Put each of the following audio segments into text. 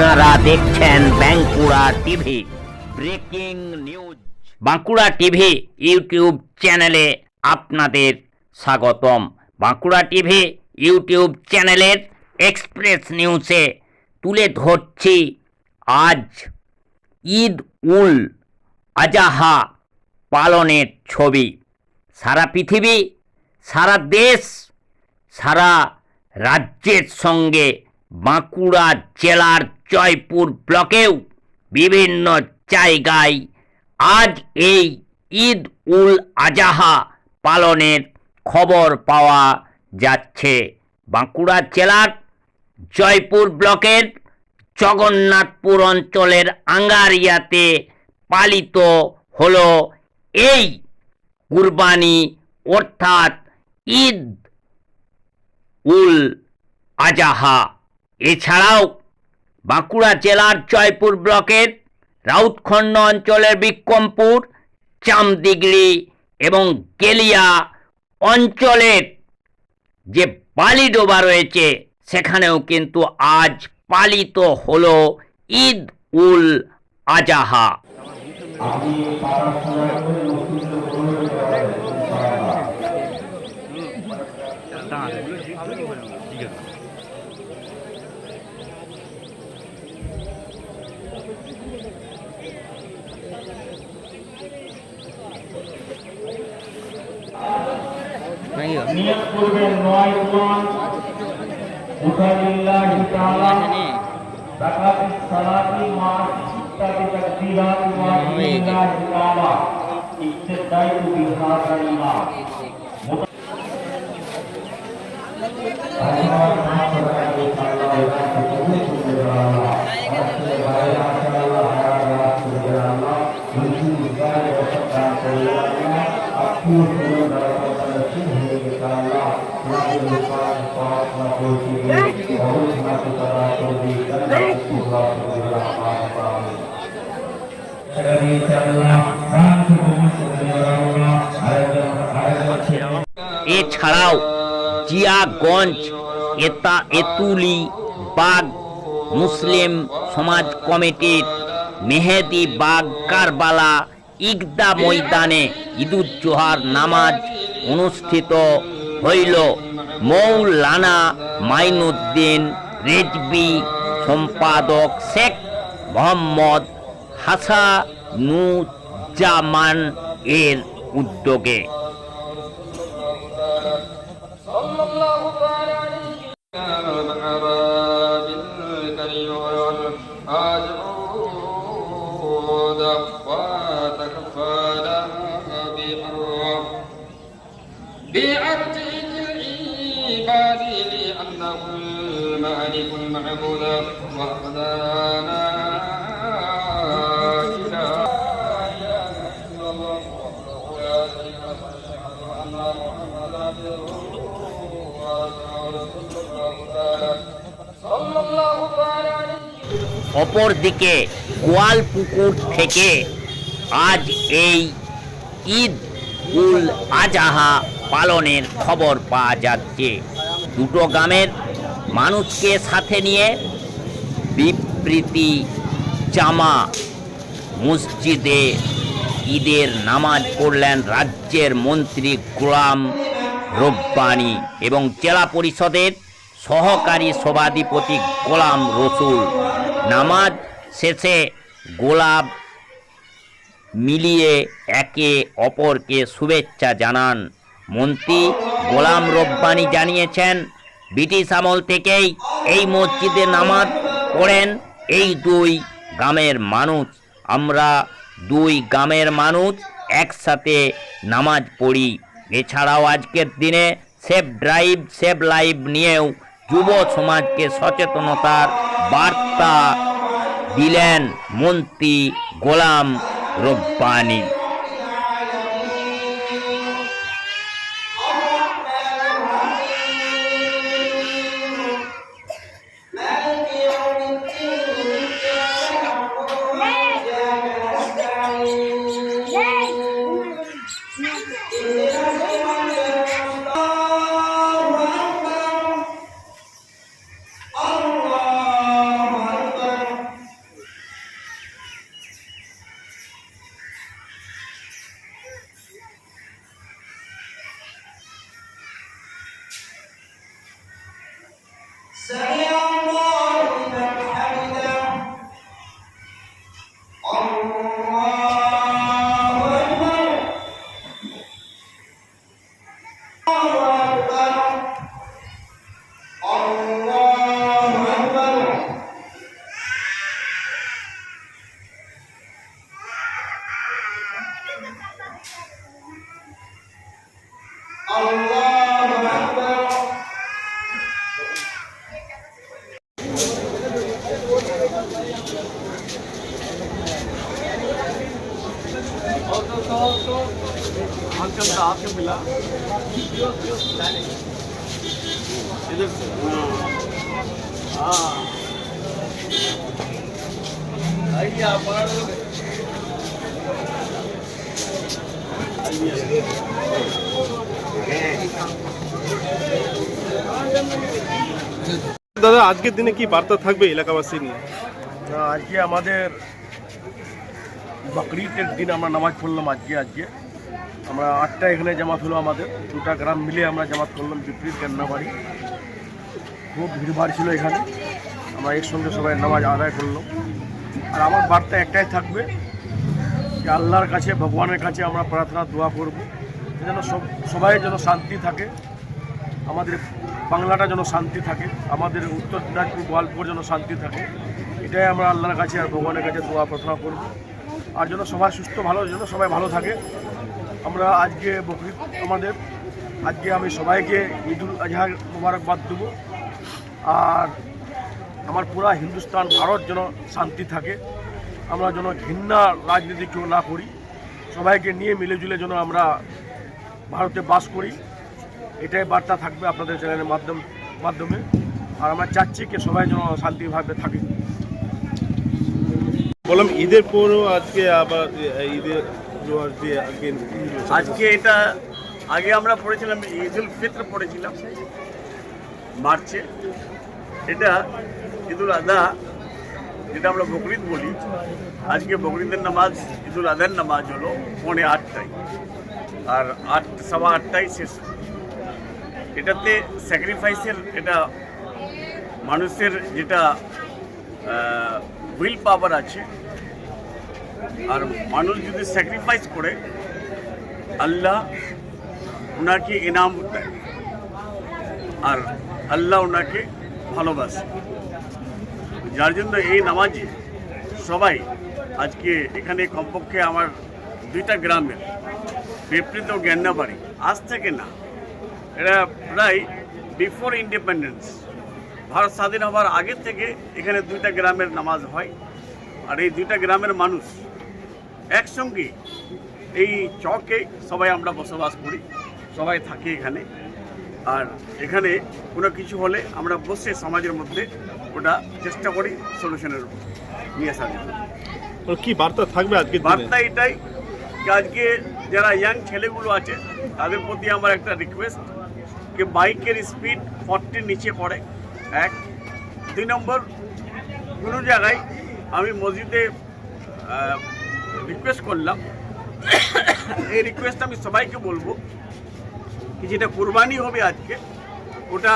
আপনারা দেখছেন Bankura TV, breaking news. Bankura TV YouTube চ্যানেলে আপনাদের স্বাগতম। বাঁকুড়া টিভি ইউটিউব চ্যানেলের এক্সপ্রেস নিউজে তুলে ধরছি আজ ঈদ উল আজাহা পালনের ছবি। সারা পৃথিবী, সারা দেশ, সারা রাজ্যের সঙ্গে বাঁকুড়া জেলার জয়পুর ব্লকেও বিভিন্ন জায়গায় আজ এই ঈদ উল আজাহা পালনের খবর পাওয়া যাচ্ছে। বাঁকুড়া জেলার জয়পুর ব্লকের জগন্নাথপুর অঞ্চলের আঙ্গারিয়াতে পালিত হল এই কুরবানি, অর্থাৎ ঈদ উল আজাহা। এছাড়াও বাঁকুড়া জেলার জয়পুর ব্লকের রাউতখণ্ড অঞ্চলের বিক্রমপুর চামদিগড়ি এবং গেলিয়া অঞ্চলের যে বালিডোবা রয়েছে, সেখানেও কিন্তু আজ পালিত হল ঈদ উল আজাহা। নিয়ত করবেন নয় ওয়ান মুখালিল্লাহি তাআলা তাকাতি সালাতি মা ইত্তাদি তাকবীরাত ওয়া বিল্লাহি তাআলা ইত্তাদাই বিহাদা ইমাম এছাড়াও জিয়াগঞ্জ এতা এতুলি বাগ মুসলিম সমাজ কমিটির মেহেদি বাগ কারবালা ইগদা ময়দানে ঈদুজ্জোহার নামাজ অনুষ্ঠিত হইল। মৌলানা মাইনুদ্দিন রেজবি সম্পাদক শেখ মোহাম্মদ হাসানুজ্জামান এর উদ্যোগে صلى تعالى عليه অপরদিকে গোয়ালপুকুর থেকে আজ এই ঈদ উল আজাহা পালনের খবর পাওয়া যাচ্ছে দুটো গ্রামের মানুষকে সাথে নিয়ে বিবৃতি জামা মসজিদে ঈদের নামাজ পড়লেন রাজ্যের মন্ত্রী গোলাম রব্বানি এবং জেলা পরিষদের সহকারী সভাধিপতি গোলাম রসুল। নামাজ শেষে গোলাপ মিলিয়ে একে অপরকে শুভেচ্ছা জানান। মন্ত্রী গোলাম রব্বানি জানিয়েছেন ব্রিটিশ আমল থেকেই এই মসজিদে নামাজ পড়েন এই দুই গ্রামের মানুষ। আমরা দুই গ্রামের মানুষ একসাথে নামাজ পড়ি। এছাড়াও আজকের দিনে সেফ ড্রাইভ, সেভ লাইভ নিয়েও যুব সমাজকে সচেতনতার বার্তা দিলেন মন্ত্রী গোলাম রব্বানি। अंकल का आपको मिला इधर से हाँ आइए आप पकड़ लो দাদা আজকের দিনে কি বার্তা থাকবে এলাকাবাসী নিয়ে? না, আজকে আমাদের বকরিদের দিন আমরা নামাজ পড়লাম আজকে আজকে। আমরা আটটা এখানে জামাত হলো আমাদের দুটা গ্রাম মিলে আমরা জামাত করলাম বিপরীত কান্নাবাড়ি খুব ভিড়ভাড় ছিল এখানে। আমরা একসঙ্গে সবাই নামাজ আদায় করলাম। আর আমার বার্তা একটাই থাকবে যে আল্লাহর কাছে ভগবানের কাছে আমরা প্রার্থনা দোয়া করব। যেন সব সবাই যেন শান্তি থাকে। আমাদের বাংলাটা যেন শান্তি থাকে, আমাদের উত্তর দিনাজপুর, গোয়ালপুর যেন শান্তি থাকে, এটাই আমরা আল্লাহর কাছে আর ভগবানের কাছে দোয়া, প্রার্থনা করব। আর যেন সবাই সুস্থ, ভালো, যেন সবাই ভালো থাকে। আমরা আজকে বকরিদ আমাদের আজকে আমি সবাইকে ঈদুল আজহার মোবারকবাদ দেবো। আর আমার পুরা হিন্দুস্তান, ভারত যেন শান্তি থাকে। আমরা যেন ঘৃণা রাজনীতি কেউ না করি। সবাইকে নিয়ে মিলেজুলে যেন আমরা ভারতে বাস করি। এটাই বার্তা থাকবে আপনাদের চ্যানেলের মাধ্যম মাধ্যমে। আর আমরা চাচ্ছি কি সবাই যেন শান্তিভাবে থাকে। বললাম ঈদের পরও আজকে আবার ঈদের আজকে ঈদ এটা আগে আমরা পড়েছিলাম ঈদ উল ফিত্র পড়েছিলাম। মার্চে। এটা ঈদুল আদহা যেটা আমরা বকরিদ বলি। আজকে বকরিদের নামাজ ঈদুল আদার নামাজ হলো পৌনে আটটায়। আর আট সবা আটটায় শেষ। এটাতে স্যাক্রিফাইসের এটা মানুষের যেটা উইল পাওয়ার আছে, আর মানুষ যদি স্যাক্রিফাইস করে, আল্লাহ ওনাকে ইনাম দেয়, আর আল্লাহ ওনাকে ভালোবাসে। যার জন্য এই নামাজে সবাই আজকে এখানে কমপক্ষে আমার দুইটা গ্রামের বিপরীত জ্ঞানাবাড়ি, আজ থেকে না এটা প্রায় বিফোর ইন্ডিপেন্ডেন্স ভারত স্বাধীন হওয়ার আগে থেকে এখানে দুইটা গ্রামের নামাজ হয়। আর এই দুইটা গ্রামের মানুষ একসঙ্গে এই চকে সবাই আমরা বসবাস করি সবাই থাকি এখানে। আর এখানে কোনো কিছু হলে আমরা বসে সমাজের মধ্যে ওটা চেষ্টা করি সলিউশনের নিয়ে আসার কি বার্তা থাকবে আজকে বার্তা এটাই আজকে যারা ইয়াং ছেলেগুলো আছে তাদের প্রতি আমার একটা রিকোয়েস্ট যে বাইকের স্পিড ফর্টির নিচে পড়ে, এক। দুই নম্বর, কোনো জায়গায় আমি মসজিদে রিকোয়েস্ট করলাম। এই রিকোয়েস্ট আমি সবাইকে বলব কি যেটা কোরবানি হবে আজকে, ওটা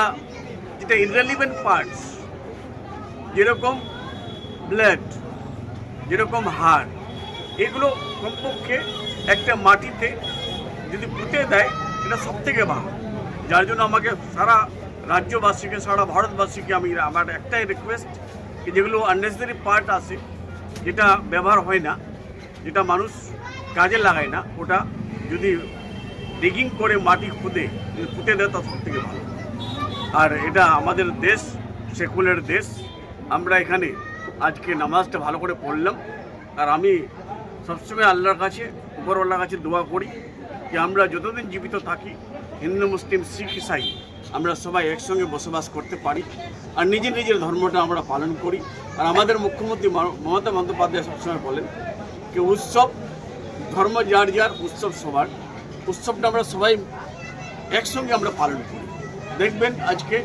যেটা ইনরেলিভেন্ট পার্টস যেরকম ব্লাড যেরকম হাড়, এগুলো কমপক্ষে একটা মাটিতে যদি পুঁতে দেয়, এটা সব থেকে ভালো। যার জন্য আমাকে সারা রাজ্যবাসীকে, সারা ভারতবাসীকে আমি আমার একটাই রিকোয়েস্ট যেগুলো আননেসেসারি পার্ট আছে, যেটা ব্যবহার হয় না, যেটা মানুষ কাজে লাগায় না, ওটা যদি ডিগিং করে মাটি খুদে যদি পুঁতে দেয় তা সব থেকে ভালো। আর এটা আমাদের দেশ, সেকুলার দেশ, আমরা এখানে আজকে নামাজটা ভালো করে পড়লাম। আর আমি সবসময় আল্লাহর কাছে, উপরওয়ালার কাছে দোয়া করি যে আমরা যতদিন জীবিত থাকি হিন্দু, মুসলিম, শিখ, ইসাই আমরা সবাই একসঙ্গে বসবাস করতে পারি আর নিজের নিজের ধর্মটা আমরা পালন করি। আর আমাদের মুখ্যমন্ত্রী মমতা বন্দ্যোপাধ্যায় সবসময় বলেন যে উৎসব, ধর্ম যার যার, উৎসব সবার। উৎসবটা আমরা সবাই একসঙ্গে আমরা পালন করি। দেখবেন আজকে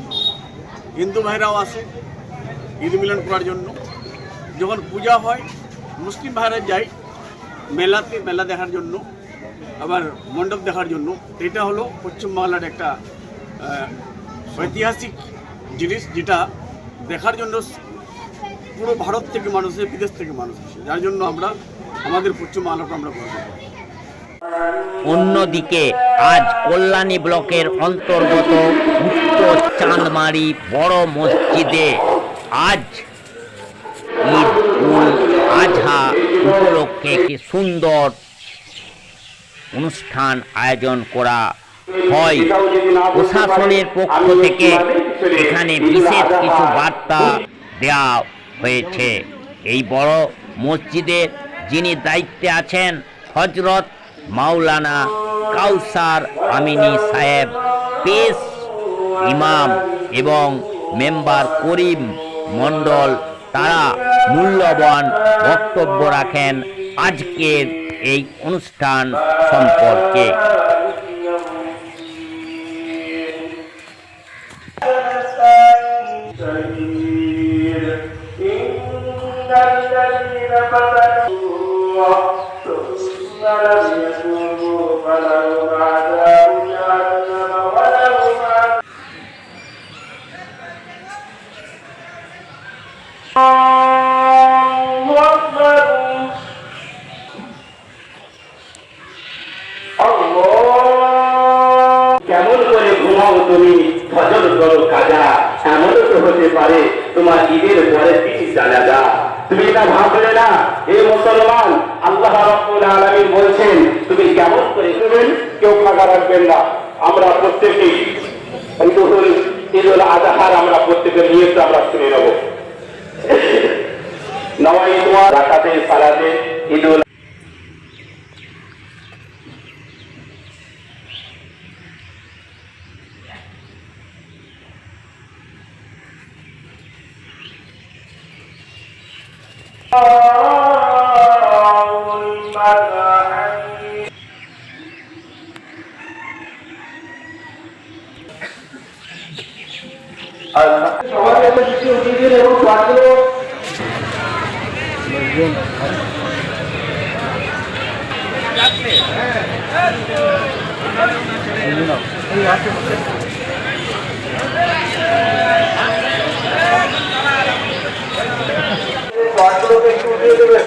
হিন্দু ভাইরাও আসে ঈদ মিলন করার জন্য। যখন পূজা হয়, মুসলিম ভাইরা যায় মেলাতে, মেলা দেখার জন্য। আবার মণ্ডপ দেখার জন্য। এটা হলো পশ্চিমবাংলার একটা ঐতিহাসিক জিনিস যেটা দেখার জন্য পুরো ভারত থেকে মানুষ আসে, বিদেশ থেকে মানুষ আসে। যার জন্য আমরা, আমাদের পশ্চিমবাংলাকে আমরা গর্ব করি। অন্যদিকে আজ কল্যাণী ব্লকের অন্তর্গত উত্তর চাঁদমারি বড় মসজিদে আজ ঈদ উল আজহা উপলক্ষে একটি সুন্দর অনুষ্ঠান আয়োজন করা হয়। প্রশাসনের পক্ষ থেকে এখানে বিশেষ কিছু বার্তা দেওয়া হয়েছে। এই বড় মসজিদের যিনি দায়িত্বে আছেন হজরত মাওলানা কাউসার আমিনী সাহেব, পেশ ইমাম এবং মেম্বার করিম মণ্ডল, তারা মূল্যবান বক্তব্য রাখেন। আজকের এই অনুষ্ঠান সম্পর্কে إن الذين فتنوا ثم لم يتوبوا فلهم বলছেন, তুমি কেমন করে করবেন? কেউ ফাঁকা রাখবেন না। আমরা প্রত্যেকেই ঈদুল আজহার আমরা প্রত্যেকের নিয়ত আমরা শুনে নেব। নওয়াই তোমার রাখাতে সালাতে ঈদুল সবাই কিছু দিদির এবং পাত্র পাত্রকে একটু দিয়ে দেবেন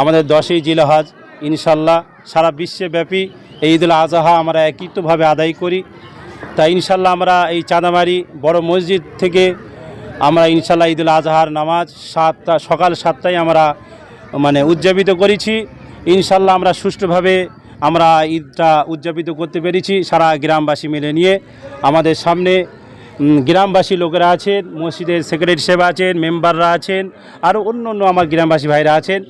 আমাদের দশই জিলাহাজ, ইনশাল্লাহ সারা বিশ্বব্যাপী এই ঈদুল আজহা আমরা একত্রিতভাবে আদায় করি। তাই ইনশাল্লাহ আমরা এই চাঁদামারি বড় মসজিদ থেকে আমরা ইনশাল্লাহ ঈদুল আজহার নামাজ সাতটা, সকাল সাতটায় আমরা মানে উদযাপিত করেছি। ইনশাল্লাহ আমরা সুষ্ঠুভাবে আমরা ঈদটা উদযাপিত করতে পেরেছি সারা গ্রামবাসী মিলে নিয়ে। আমাদের সামনে গ্রামবাসী লোকেরা আছেন, মসজিদের সেক্রেটারি সাহেব আছেন মেম্বাররা আছেন আরও অন্য অন্য আমার গ্রামবাসী ভাইরা আছেন।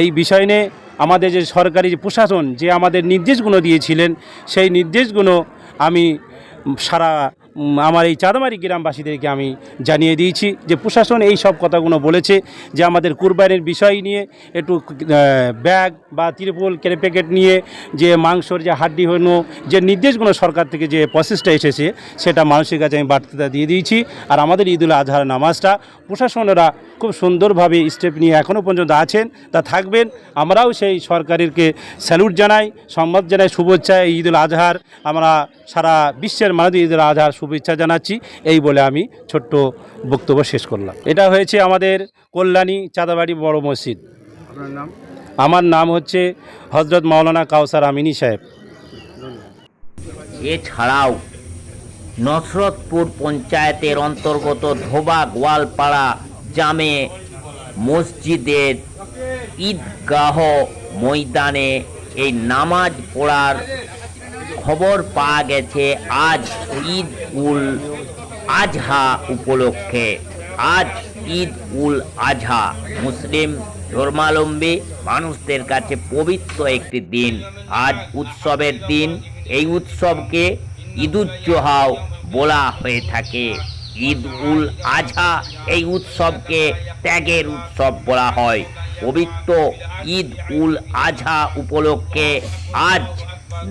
এই বিষয় নিয়ে আমাদের যে সরকারি প্রশাসন যে আমাদের নির্দেশগুলো দিয়েছিলেন, সেই নির্দেশগুলো আমি সারা আমার এই চাঁদামারি গ্রামবাসীদেরকে আমি জানিয়ে দিয়েছি যে প্রশাসন এই সব কথাগুলো বলেছে যে আমাদের কুরবানির বিষয় নিয়ে একটু ব্যাগ বা তিরপল কেড়ে প্যাকেট নিয়ে যে মাংসর যে হাড্ডি হনো, যে নির্দেশগুলো সরকার থেকে যে প্রসেসটা এসেছে সেটা মানুষের কাছে আমি বার্তাটা দিয়ে দিয়েছি। আর আমাদের ঈদুল আজহার নামাজটা প্রশাসনেরা খুব সুন্দরভাবে স্টেপ নিয়ে এখনও পর্যন্ত আছেন, তা থাকবেন। আমরাও সেই সরকারেরকে স্যালুট জানাই সম্মান জানাই শুভেচ্ছা এই ঈদুল আজহার। আমরা সারা বিশ্বের মানুষ ঈদুল আজহার শুভেচ্ছা জানাচ্ছি। এই বলে আমি ছোট্ট বক্তব্য শেষ করলাম। এটা হয়েছে আমাদের কল্যাণী চাঁদাবাড়ি বড় মসজিদ। আমার নাম হচ্ছে হজরত মাওলানা কাউসার আমিনী সাহেব। এছাড়াও নসরতপুর পঞ্চায়েতের অন্তর্গত ধোবা গোয়ালপাড়া জামে মসজিদের ঈদগাহ ময়দানে এই নামাজ পড়ার খবর পাওয়া গেছে আজ ঈদ উল আজহা উপলক্ষে। আজ ঈদ উল আজহা। মুসলিম ধর্মালম্বী মানুষদের কাছে পবিত্র একটি দিন। আজ উৎসবের দিন। এই উৎসবকে ঈদুজ্জোহাও বলা হয়ে থাকে। ঈদ উল আজহা এই উৎসবকে ত্যাগের উৎসব বলা হয়। পবিত্র ঈদ উল আজহা উপলক্ষে আজ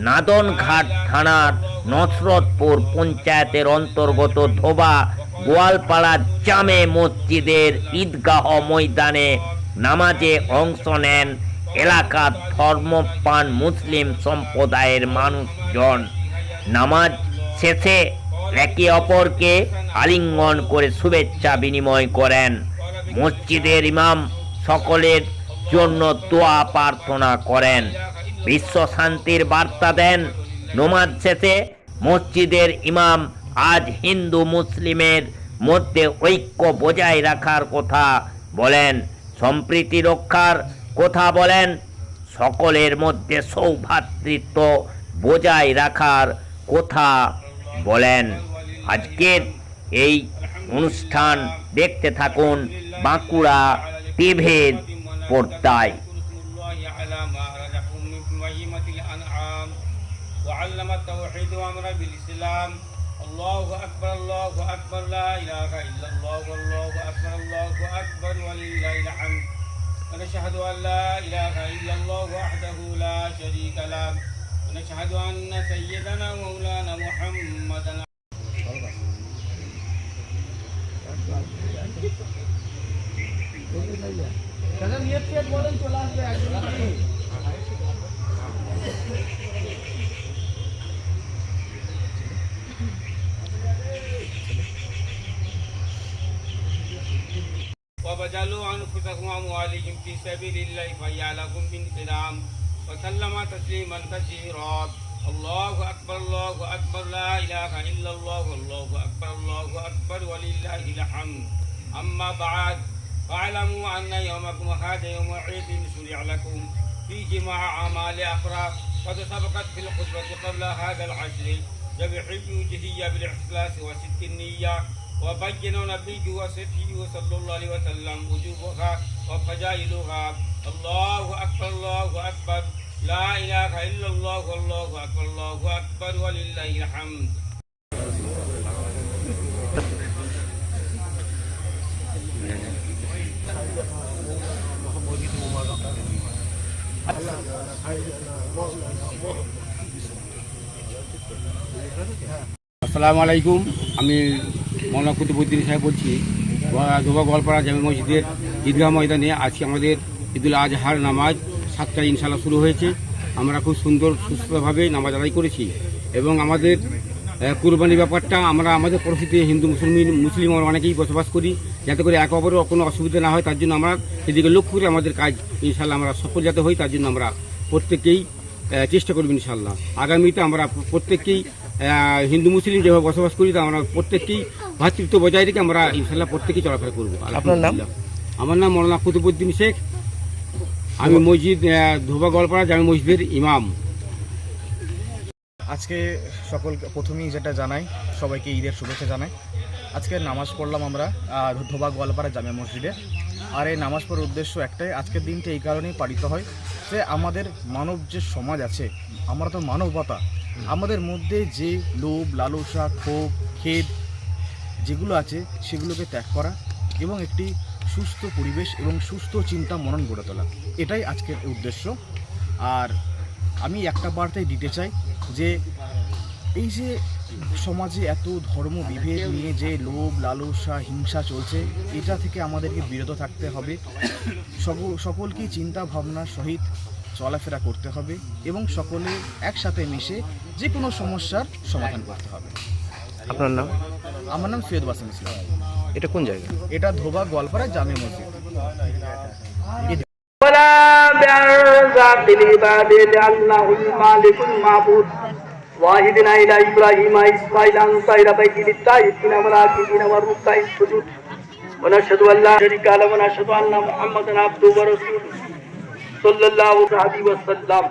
নাদনঘাট থানার নসরতপুর পঞ্চায়েতের অন্তর্গত ধোবা গোয়ালপাড়া জামে মসজিদের ঈদগাহ ময়দানে নামাজে অংশ নেন এলাকার ধর্মপ্রাণ মুসলিম সম্প্রদায়ের মানুষজন। নামাজ শেষে একে অপরকে আলিঙ্গন করে শুভেচ্ছা বিনিময় করেন। মসজিদের ইমাম সকলের জন্য দোয়া প্রার্থনা করেন। বিশ্ব শান্তির বার্তা দেন। নমাজ শেষে মসজিদের ইমাম আজ হিন্দু মুসলিমের মধ্যে ঐক্য বজায় রাখার কথা বলেন। সম্প্রীতি রক্ষার কথা বলেন। সকলের মধ্যে সৌভ্রাতৃত্ব বজায় রাখার কথা বলেন। আজকের এই অনুষ্ঠান দেখতে থাকুন বাঁকুড়া টিভির পর্দায়। أمر بالإسلام. الله أكبر الله أكبر. لا إله إلا الله والله أكبر الله أكبر ولله الحمد. ونشهد أن لا إله إلا الله وحده لا شريك له. ونشهد أن سيدنا مولانا محمدا দাদা নিয়ত বলেন চলে আসবে أنفسهم وأموالهم في سبيل الله فهي لكم بانقدام وسلم تسليما كثيرا. الله أكبر الله أكبر لا إله إلا الله والله أكبر الله أكبر ولله الحمد. أما بعد فاعلموا أن يومكم هذا يوم عيد شرع لكم فيه مع أعمال أخرى قد سبقت في الخطبة قبل هذا العشر ذبح الوجهية بالإخلاص وصدق النية وبين نبيه وصفيه صلى الله عليه وسلم وجوبها وفضائلها الله أكبر الله أكبر لا إله إلا الله والله أكبر الله أكبر ولله الحمد আসসালামু আলাইকুম আমি মৌলানা কুতুবুদ্দিন সাহেব বলছি ধোবা গোয়ালপাড়া জামে মসজিদের ঈদগাহ ময়দানে আজকে আমাদের ঈদুল আজহার নামাজ সাতটায় ইনশাল্লাহ শুরু হয়েছে। আমরা খুব সুন্দর, সুস্থভাবে নামাজ আদায় করেছি এবং আমাদের কুরবানির ব্যাপারটা আমরা আমাদের পরিস্থিতি হিন্দু, মুসলিম মুসলিম আমরা অনেকেই বসবাস করি, যাতে করে একে অপরের কোনো অসুবিধা না হয়, তার জন্য আমরা সেদিকে লক্ষ্য করে আমাদের কাজ ইনশাল্লাহ আমরা সফল যাতে হই, তার জন্য আমরা প্রত্যেকেই চেষ্টা করব ইনশাল্লাহ আগামীতে আমরা প্রত্যেককেই হিন্দু, মুসলিম যেভাবে বসবাস করি, তা আমরা প্রত্যেককেই ভাতৃত্ব বজায় রেখে আমরা ইনশাল্লাহ প্রত্যেকেই চলাফেরা করব। আপনার নাম? আমার নাম মৌলানা কুতুবুদ্দিন শেখ। আমি মসজিদ ধোবা গলপাড়া জামি মসজিদের ইমাম। আজকে সকল প্রথমেই যেটা জানাই সবাইকে ঈদের শুভেচ্ছা জানাই। আজকে নামাজ পড়লাম আমরা ধোবা গোয়ালপাড়া জামে মসজিদে। আর এই নামাজ পড়ার উদ্দেশ্য একটাই আজকের দিনটা এই কারণেই পালিত হয় যে আমাদের মানব যে সমাজ আছে আমরা তো মানবতা। আমাদের মধ্যে যে লোভ লালসা ক্ষোভ খেদ যেগুলো আছে সেগুলোকে ত্যাগ করা এবং একটি সুস্থ পরিবেশ এবং সুস্থ চিন্তা মনন গড়ে তোলা। এটাই আজকের উদ্দেশ্য। আর আমি একটা বার্তাই দিতে চাই যে এই যে সমাজে এত ধর্ম বিভেদ নিয়ে যে লোভ, লালসা, হিংসা চলছে, এটা থেকে আমাদেরকে বিরত থাকতে হবে। সকল সকলকেই চিন্তা ভাবনার সহিত চলাফেরা করতে হবে এবং সকলে একসাথে মিশে যে কোনো সমস্যার সমাধান করতে হবে। আপনার নাম? আমার নাম সৈয়দ বাসিম ইসলাম এটা কোন জায়গা এটা ধোবা গোয়ালপাড়া জামে মসজিদ ولا بعزة العباد لأنه المالك المعبود واحدنا إلى إبراهيم إسماعيل أن طير بيت للطائفين والعاكفين والركع السجود ونشهد أن لا شريك له ونشهد أن محمدا عبده ورسوله صلى الله عليه وسلم